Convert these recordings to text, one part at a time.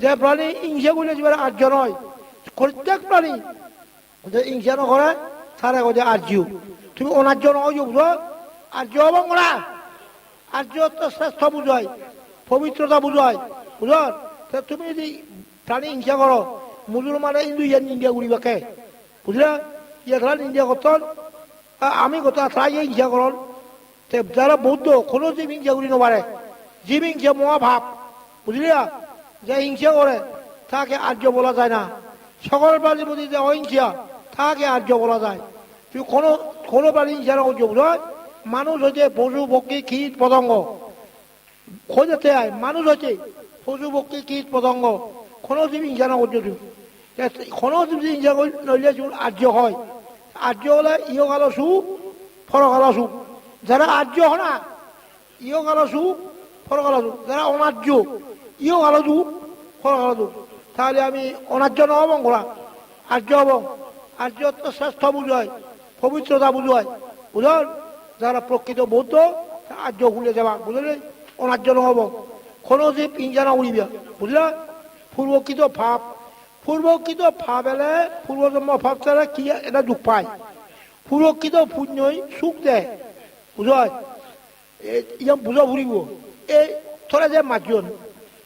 যে প্রাণী হিংসা করলে যে আর্য নয়, প্রত্যেক প্রাণী যে হিংসা নকরে তারা কথা আর্য। তুমি অনার্য নয় বুঝো আর্য এবং ওরা আর্য তো শ্রেষ্ঠ বুঝায়, পবিত্রতা বুঝায়। বুঝো? তুমি যদি প্রাণী হিংসা করো, মুসলমানে হিন্দু ইয়ান ইন্ডিয়া ঘুরিবা কে? বুঝলা? ইয়ার ইন্ডিয়া করতন আমি কথা তাই হিংসা করন। তে যারা বৌদ্ধ, কোনো জীব হিংসা করি নবারে জীব হিংসা মহাভাব। বুঝলিয়া যে হিংসা করে, তাকে আর্য বলা যায় না। সকল প্রাণীর প্রতি যে অহিংসা, তাকে আর্য বলা যায়। কোনো কোনো প্রাণী হিংসা না করছ বুঝো মানুষ হচ্ছে পশু, পক্ষী, কীট, পতঙ্গ। খোঁজাতে আয় মানুষ হচ্ছে পশু, পক্ষী, কীট, পতঙ্গ। কোনো জীব হিংসা না তুমি কোনো জীব হিংসা নইলে আর্য হয়। আর্য হলে ইয় কালো সু ফরকালো সু যারা আর্য হনা ইয় কালো সু ফরকালো সু যারা অনার্য কালো সু ফরকালো সু তাহলে আমি অনার্য নহবং করা আর্য তো শ্রেষ্ঠ বুঝায়, পবিত্রতা বুঝায়। বুঝল? যারা প্রকৃত বৌদ্ধ আর্য ভুলে যাবা। বুঝলে? অনার্য নহব কোনো জীব ইঞ্জানা উড়িবা। বুঝলা? পূর্বকৃত ভাব। পূর্বকৃত ভাব এলে, পূর্বজন্ম ভাব ছাড়া কি এটা দুঃখ পায়? পূর্বকৃত পুণ্যই সুখ দেয়। বুঝয় বুঝা ফুরিব এই তোরা যে মাজন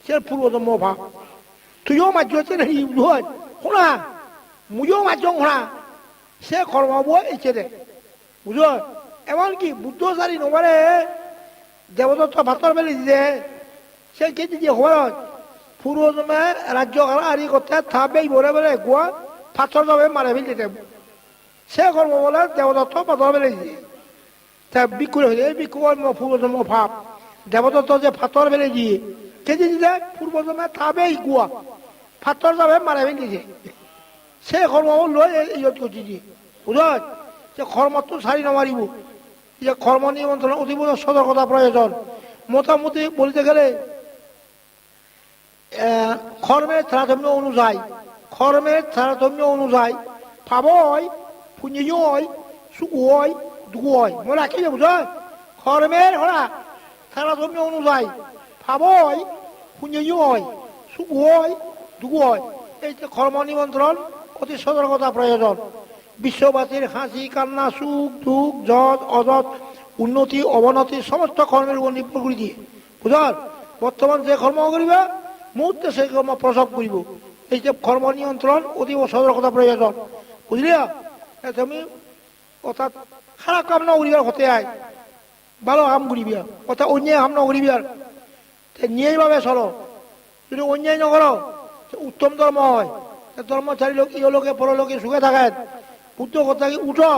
সে পূর্বজন্ম ভাব তুইও মাজন সে বুঝয় শোনা মুজো মাজন শোনা সে কর্মাব এইছে দে বুঝয় এমনকি বুদ্ধচারী নবারে দেবদত্ত ভাতর বেলে দিছে সে কে দিছে হওয়ার পূর্বজন্মে রাজ্য আরি করতে থাকবে বলে বলে গোয়া পাথর যাবে মারে ফেলতে সে কর্ম বলে দেবদত্ত পাথর বেলে দিছে তা বিক্ষু এই বিক্ষু পূর্বজন্ম ভাব দেবদত্ত যে পাথর বেলে দিয়ে কে দিছে পূর্বজন্মে থাকবেই গোয়া পাথর যাবে মারে ফেলতেছে সে কর্ম লৈ ইয়ত করছি বুঝল যে কর্মতো সারি নমারিব যে কর্ম নিয়ন্ত্রণ অতীব সতর্কতা প্রয়োজন মোটামুটি বলতে গেলে কর্মের তারতম্য অনুযায়ী কর্মের তারতম্য অনুযায়ী পাবই পুণ্যই সুখই দুঃখই মনে রাখি বুঝ কর্মের হরা তারতম্য অনুযায়ী পাবই পুণ্যই সুখই দুঃখই এই যে কর্ম নিমন্ত্রণ, অতি সতর্কতা প্রয়োজন। বিশ্ববাসীর হাসি, কান্না, সুখ, দুঃখ, যত, অযত, উন্নতি, অবনতি, সমস্ত কর্মের উপর নির্ভর করে দিয়ে। বুঝল? বর্তমান যে কর্ম করিবা, মুহূর্তে সেই কর্ম প্রসব করিব। এই যে কর্ম নিয়ন্ত্রণ, অতীব সতর্কতা প্রয়োজন। বুঝলিয়া? তুমি অর্থাৎ খারাপ কাম না করিবার হতে আয়। ভালো কাম করিবি। অর্থাৎ অন্যায় কাম না করিবি আর ন্যায়ভাবে চলো। যদি অন্যায় নকর উত্তম ধর্ম হয়। ধর্মচারী লোক ইহলোকে পরলোকে সুখে থাকেন। বুদ্ধ কথা কি? উঠো,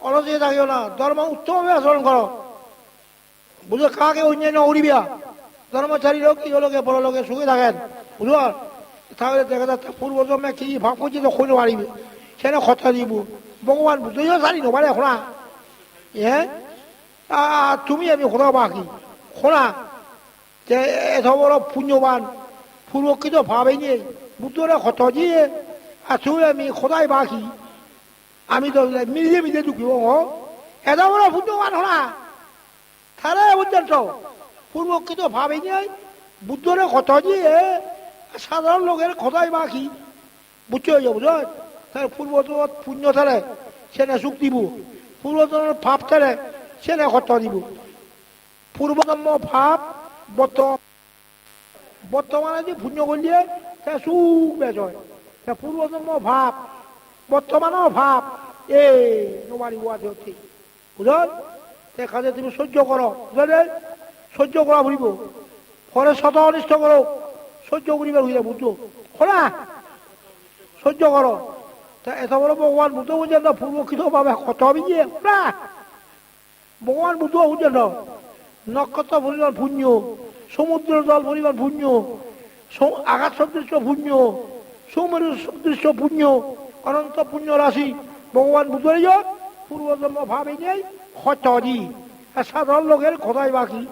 অলসে থাকিও না। ধর্ম উত্তমভাবে আচরণ করো। বুঝো কাকে অন্যান্য উড়িবিয়া ধর্মচারী লোক ইহলোকে পরলোকে সুখে থাকেন। বুঝো? তাহলে দেখা যাচ্ছে পূর্বজন্মে কি করছি তো খুঁজে পারিবে সেখানে কথা দিব। ভগবান বুঝতেও জানি নবারে শোনা হ্যাঁ তুমি আমি শোনা বাকি। শোনা যে এত বড় পুণ্যবান পূর্বকৃত ভাবেই নিয়ে বুদ্ধরা ক্ষত দিয়ে আছো আমি সদায় বাকি। আমি তো মিলিয়ে মিলিয়ে ঢুকিব এত বড় বুদ্ধবান হলা। তারা পর্যন্ত পূর্বকৃত ভাবে নিয়ে বুদ্ধরে ক্ষত দিয়ে সাধারণ লোকের ক্ষতায় বাকি। বুঝতে হয়ে যাব তার পূর্বতন পুণ্য থালে সেনে সুখ দিব। পূর্বতনের ভাব থালে সেনে ক্ষত দিব। পূর্বজন্ম ভাব বর্তমান বর্তমানে যে পুণ্য করলে সে সুখ বেশ হয় পূর্বজন্ম ভাব, বর্তমানও ভাব, এ নোমারি বুঝল কাজে তুমি সহ্য করো। বুঝলে সহ্য করা ভুলিব। পরে শত অনিষ্ট করো। সহ্য করিবার হইলে বুঝো খোলা সহ্য করো। তা এত বড় ভগবান বুদ্ধ বুঝেন না পূর্বকৃত ভাবে কত হবে যে ভগবান বুদ্ধ বুঝেন না। নক্ষত্র পরিমাণ পুণ্য সমুদ্র জল পরিমাণ পুণ্য আঘাত সদৃশ্য পুণ্য সৌমেরু সদৃশ্য পুণ্য অনন্ত পুণ্য রাশি, ভগবান বুঝে পূর্বজন্ম ভাবে নেই হতরি আর সাধারণ লোকের কথাই বাকি।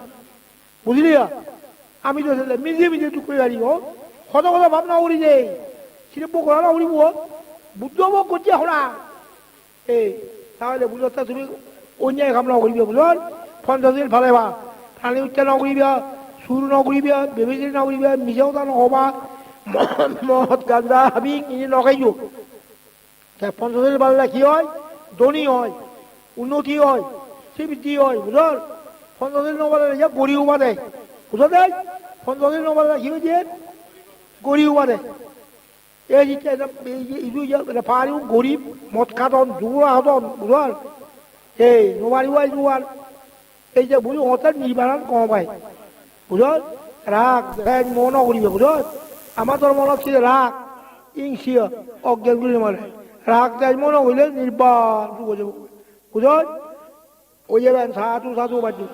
বুঝলি আমি তো মিলিয়ে মিলিয়ে টুক করে দাঁড়িয়ে কত কথা ভাবনা উড়ি যে শিল্প করা না উড়িব বুদ্ধ বক করছে হরা এই তাহলে বুঝতে তুমি অন্যায় কামনা করিবে বুঝল? পঞ্চাশ ভালে বা। প্রাণী উচ্চারণ করিবা, সুর নকরিবা বেবেচনা নকরিবা মিছাওতা নহবা মদ গান্দা হাবি ইনি লগাইও তা পঞ্চাশের বাল্লা কি হয়? ধনী হয়, উন্নতি হয়, শ্রীবৃদ্ধি হয়, বুঝল? পঞ্চাশের নবালে যা গড়ি উবা দেয়, বুঝল দেয়? পঞ্চাশের নবালে কি হয়েছে গড়ি উবা দেয়। এই যে পাহাড়ি গরিব, মদ খাতন জুয়া হতন বুঝল? এই, নোবারি ওয়াই জুয়ার। এই যে বুঝো অর্থাৎ নিবারণ কম হয়। বুঝল রাগ ভেজ মনও করিবে বুঝল আমার তোর মনত ছিল রাগ ইংসিয়া অজ্ঞান গুলি মানে রাগ দেয় মনে হইলে নির্বাণ বুঝল ওই যাবেন সাধু সাধু বাজু